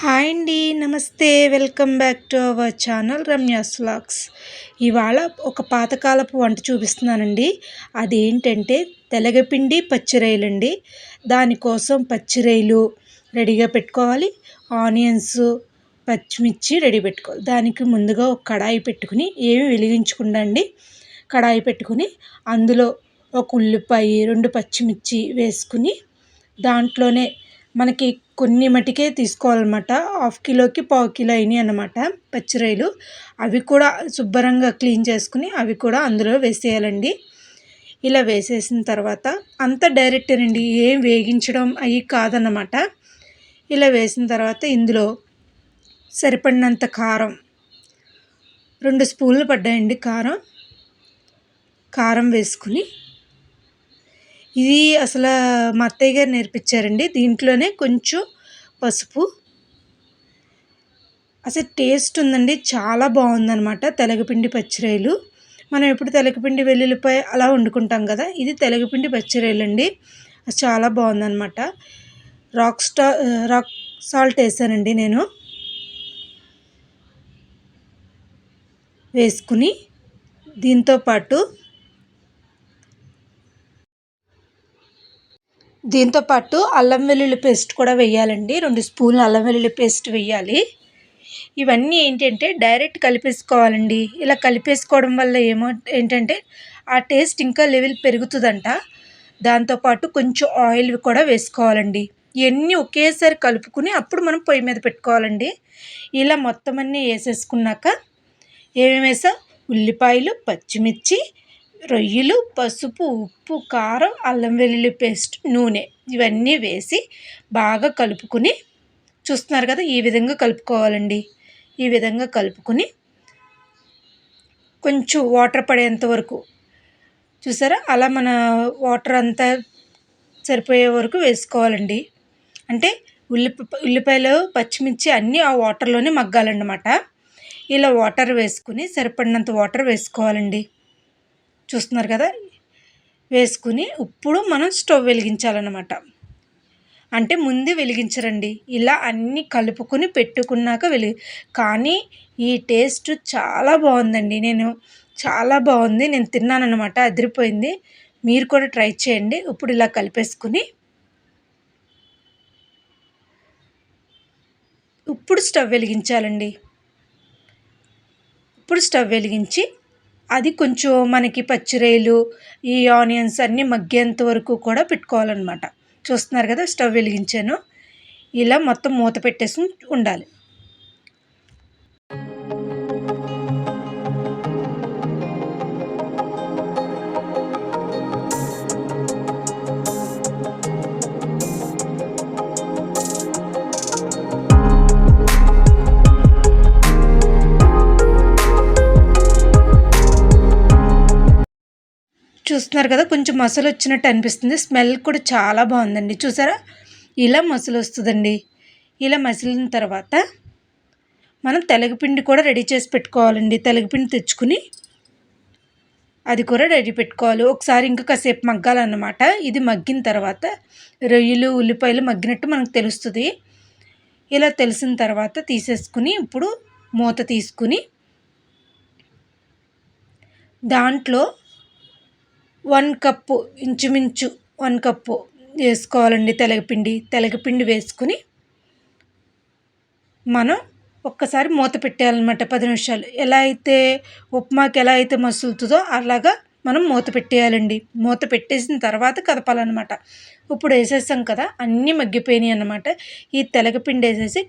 Hi అండి నమస్తే. Welcome back to our channel Ramya's vlogs. ఇవాళ ఒక పాతకాలపు వంట చూపిస్తున్నానండి. అదేంటంటే తెలగపిండి పచ్చిరొయ్యలండి దానికోసం పచ్చిరొయ్యలు రెడీగా పెట్టుకోవాలి. ఆనియన్స్ పచ్చిమిర్చి రెడీ పెట్టుకోవాలి. దానికి ముందుగా ఒక కడాయి పెట్టుకుని ఏమి వెలిగించకుండా అండి కడాయి పెట్టుకుని అందులో ఒక ఉల్లిపాయ రెండు పచ్చిమిర్చి వేసుకుని దాంట్లోనే మనకి కొన్ని మటుకే తీసుకోవాలన్నమాట. హాఫ్ కిలోకి పావు కిలో అయినాయి అన్నమాట పచ్చిరాయలు అవి కూడా శుభ్రంగా క్లీన్ చేసుకుని అవి కూడా అందులో వేసేయాలండి. ఇలా వేసేసిన తర్వాత అంత డైరెక్ట్ అండి ఏం వేగించడం అవి కాదన్నమాట. ఇలా వేసిన తర్వాత ఇందులో సరిపడినంత కారం రెండు స్పూన్లు పడ్డాయండి కారం. కారం వేసుకుని ఇది అసలు మా అత్తయ్య గారు నేర్పించారండి. దీంట్లోనే కొంచెం పసుపు. అసలు టేస్ట్ ఉందండి. చాలా బాగుందనమాట తెలగపిండి పచ్చిరాయలు మనం ఎప్పుడు తెలగపిండి వెల్లుల్లిపాయ అలా వండుకుంటాం కదా ఇది తెలగపిండి పచ్చిరాయలు అండి చాలా బాగుందనమాట రాక్ స్టా రాక్ సాల్ట్ వేసానండి నేను. వేసుకుని దీంతోపాటు దీంతోపాటు అల్లం వెల్లుల్లి పేస్ట్ కూడా వేయాలండి. రెండు స్పూన్లు అల్లం వెల్లుల్లి పేస్ట్ వేయాలి. ఇవన్నీ ఏంటంటే డైరెక్ట్ కలిపేసుకోవాలండి. ఇలా కలిపేసుకోవడం వల్ల ఏమో ఏంటంటే ఆ టేస్ట్ ఇంకా లెవెల్ పెరుగుతుందంట. దాంతోపాటు కొంచెం ఆయిల్ కూడా వేసుకోవాలండి. ఇవన్నీ ఒకేసారి కలుపుకుని అప్పుడు మనం పొయ్యి మీద పెట్టుకోవాలండి. ఇలా మొత్తం అన్నీ వేసేసుకున్నాక ఏమేమి వేసా? ఉల్లిపాయలు పచ్చిమిర్చి రొయ్యలు పసుపు ఉప్పు కారం అల్లం వెల్లుల్లి పేస్ట్ నూనె ఇవన్నీ వేసి బాగా కలుపుకుని చూస్తున్నారు కదా ఈ విధంగా కలుపుకోవాలండి. ఈ విధంగా కలుపుకొని కొంచెం వాటర్ పడేంత వరకు చూసారా? అలా మన వాటర్ అంతా సరిపోయే వరకు వేసుకోవాలండి. అంటే ఉల్లి ఉల్లిపాయలు పచ్చిమిర్చి అన్నీ ఆ వాటర్లోనే మగ్గాలన్నమాట. ఇలా వాటర్ వేసుకుని సరిపడినంత వాటర్ వేసుకోవాలండి. చూస్తున్నారు కదా? వేసుకుని ఇప్పుడు మనం స్టవ్ వెలిగించాలన్నమాట. అంటే ముందు వెలిగించరండి. ఇలా అన్నీ కలుపుకొని పెట్టుకున్నాక వెలిగి కానీ ఈ టేస్ట్ చాలా బాగుందండి. నేను చాలా బాగుంది. నేను తిన్నానన్నమాట. అదిరిపోయింది. మీరు కూడా ట్రై చేయండి. ఇప్పుడు ఇలా కలిపేసుకుని ఇప్పుడు స్టవ్ వెలిగించాలండి. ఇప్పుడు స్టవ్ వెలిగించి అది కొంచెం మనకి పచ్చిరొయ్యలు ఈ ఆనియన్స్ అన్నీ మగ్గేంత వరకు కూడా పెట్టుకోవాలన్నమాట. చూస్తున్నారు కదా స్టవ్ వెలిగించాను. ఇలా మొత్తం మూత పెట్టేసి ఉండాలి. చూస్తున్నారు కదా కొంచెం మసలు వచ్చినట్టు అనిపిస్తుంది. స్మెల్ కూడా చాలా బాగుందండి. చూసారా? ఇలా మసలు వస్తుందండి. ఇలా మసిలిన తర్వాత మనం తెలగపిండి కూడా రెడీ చేసి పెట్టుకోవాలండి. తెలగపిండి తెచ్చుకుని అది కూడా రెడీ పెట్టుకోవాలి. ఒకసారి ఇంకా కాసేపు మగ్గాలన్నమాట. ఇది మగ్గిన తర్వాత రొయ్యలు ఉల్లిపాయలు మగ్గినట్టు మనకు తెలుస్తుంది. ఇలా తెలిసిన తర్వాత తీసేసుకుని ఇప్పుడు మూత తీసుకుని దాంట్లో వన్ కప్పు ఇంచుమించు వన్ కప్పు వేసుకోవాలండి తెలగపిండి. తెలగపిండి వేసుకుని మనం ఒక్కసారి మూత పెట్టేయాలన్నమాట పది నిమిషాలు. ఎలా అయితే ఉప్మాకి ఎలా అయితే మసులుతుందో అలాగా మనం మూత పెట్టేయాలండి. మూత పెట్టేసిన తర్వాత కదపాలన్నమాట. ఇప్పుడు వేసేసాం కదా అన్నీ మగ్గిపోయినాయి అన్నమాట. ఈ తెలగపిండి వేసేసి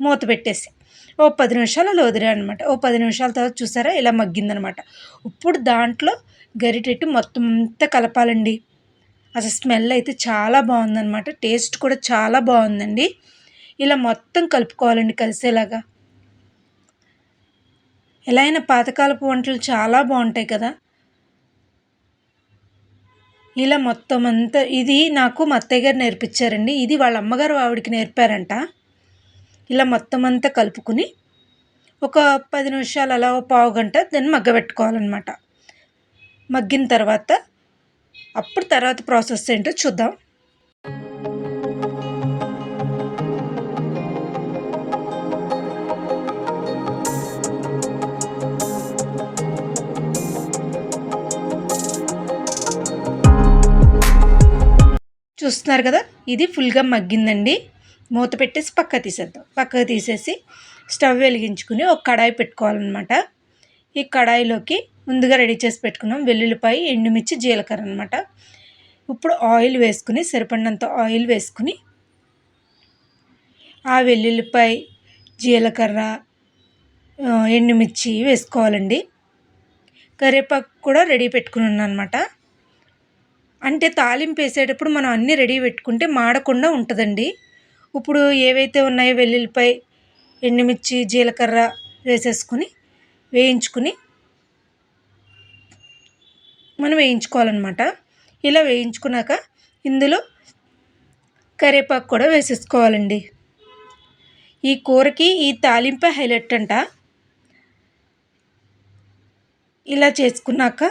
మూత పెట్టేసి ఓ పది నిమిషాలు అలా అనమాట ఓ పది నిమిషాల తర్వాత చూసారా ఇలా మగ్గిందనమాట. ఇప్పుడు దాంట్లో గరిటెట్టు మొత్తం అంతా కలపాలండి. అసలు స్మెల్ అయితే చాలా బాగుందనమాట. టేస్ట్ కూడా చాలా బాగుందండి. ఇలా మొత్తం కలుపుకోవాలండి కలిసేలాగా. ఎలా అయినా పాతకాలపు వంటలు చాలా బాగుంటాయి కదా. ఇలా మొత్తం అంతా ఇది నాకు మా అత్తయ్య గారు నేర్పించారండి. ఇది వాళ్ళ అమ్మగారు ఆవిడకి నేర్పారంట. ఇలా మొత్తం అంతా కలుపుకుని ఒక పది నిమిషాలు అలా పావు గంట దాన్ని మగ్గబెట్టుకోవాలన్నమాట. మగ్గిన తర్వాత అప్పుడు తర్వాత ప్రాసెస్ ఏంటో చూద్దాం. చూస్తున్నారు కదా? ఇది ఫుల్గా మగ్గిందండి. మూత పెట్టేసి పక్క తీసేద్దాం. పక్కకు తీసేసి స్టవ్ వెలిగించుకుని ఒక కడాయి పెట్టుకోవాలన్నమాట. ఈ కడాయిలోకి ముందుగా రెడీ చేసి పెట్టుకున్నాం వెల్లుల్లిపాయ ఎండుమిర్చి జీలకర్ర అనమాట ఇప్పుడు ఆయిల్ వేసుకుని సరిపడినంత ఆయిల్ వేసుకుని ఆ వెల్లుల్లిపాయ జీలకర్ర ఎండుమిర్చి వేసుకోవాలండి. కరివేపాకు కూడా రెడీ పెట్టుకుని ఉన్నాను అనమాట అంటే తాలింపు వేసేటప్పుడు మనం అన్నీ రెడీ పెట్టుకుంటే మాడకుండా ఉంటుందండి. ఇప్పుడు ఏవైతే ఉన్నాయో వెల్లుల్లిపాయ ఎండుమిర్చి జీలకర్ర వేసేసుకుని వేయించుకుని మనం వేయించుకోవాలన్నమాట. ఇలా వేయించుకున్నాక ఇందులో కరివేపాకు కూడా వేసేసుకోవాలండి. ఈ కూరకి ఈ తాలింప హైలైట్ అంట. ఇలా చేసుకున్నాక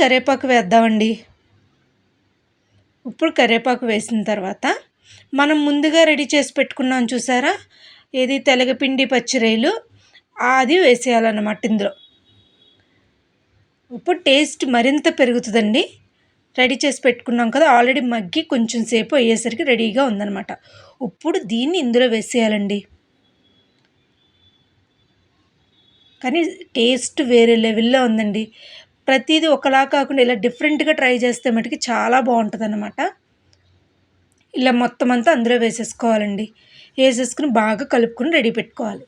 కరివేపాకు వేద్దామండి. ఇప్పుడు కరివేపాకు వేసిన తర్వాత మనం ముందుగా రెడీ చేసి పెట్టుకున్నాం చూసారా? ఏది? తెలగపిండి పచ్చిరొయ్యలు అది వేసేయాలన్నమాట ఇందులో. ఇప్పుడు టేస్ట్ మరింత పెరుగుతుందండి. రెడీ చేసి పెట్టుకున్నాం కదా ఆల్రెడీ మగ్గి కొంచెం సేపు అయ్యేసరికి రెడీగా ఉందన్నమాట. ఇప్పుడు దీన్ని ఇందులో వేసేయాలండి. కానీ టేస్ట్ వేరే లెవెల్లో ఉందండి. ప్రతిదీ ఒకలా కాకుండా ఇలా డిఫరెంట్గా ట్రై చేస్తే మటుకి చాలా బాగుంటుంది అనమాట ఇలా మొత్తం అంతా అందులో వేసేసుకోవాలండి. వేసేసుకుని బాగా కలుపుకొని రెడీ పెట్టుకోవాలి.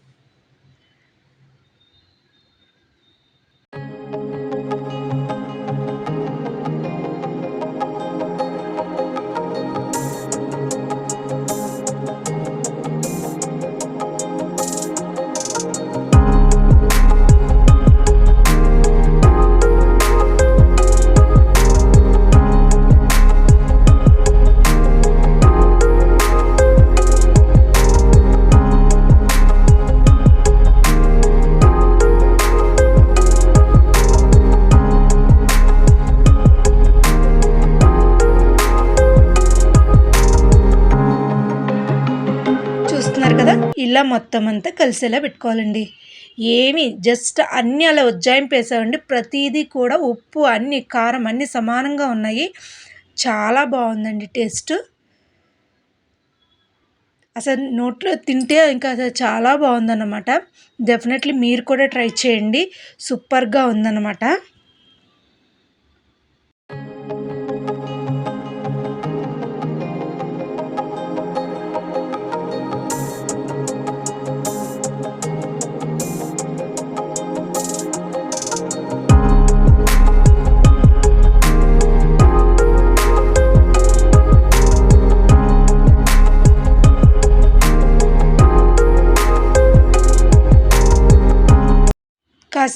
కదా? ఇలా మొత్తం అంతా కలిసేలా పెట్టుకోవాలండి. ఏమి జస్ట్ అన్నీ అలా ఉజ్జాయింపు వేసామండి. ప్రతిదీ కూడా ఉప్పు అన్ని కారం అన్నీ సమానంగా ఉన్నాయి. చాలా బాగుందండి టేస్ట్. అసలు నోట్లో తింటే ఇంకా అసలు చాలా బాగుందన్నమాట. డెఫినెట్లీ మీరు కూడా ట్రై చేయండి. సూపర్గా ఉందన్నమాట.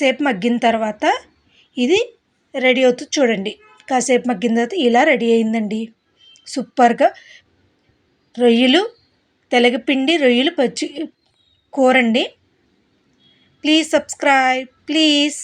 కాసేపు మగ్గిన తర్వాత ఇది రెడీ అవుతుంది చూడండి. కాసేపు మగ్గిన తర్వాత ఇలా రెడీ అయిందండి. సూపర్గా రొయ్యలు తెలగపిండి రొయ్యలు పచ్చి కూరండి. Please subscribe please.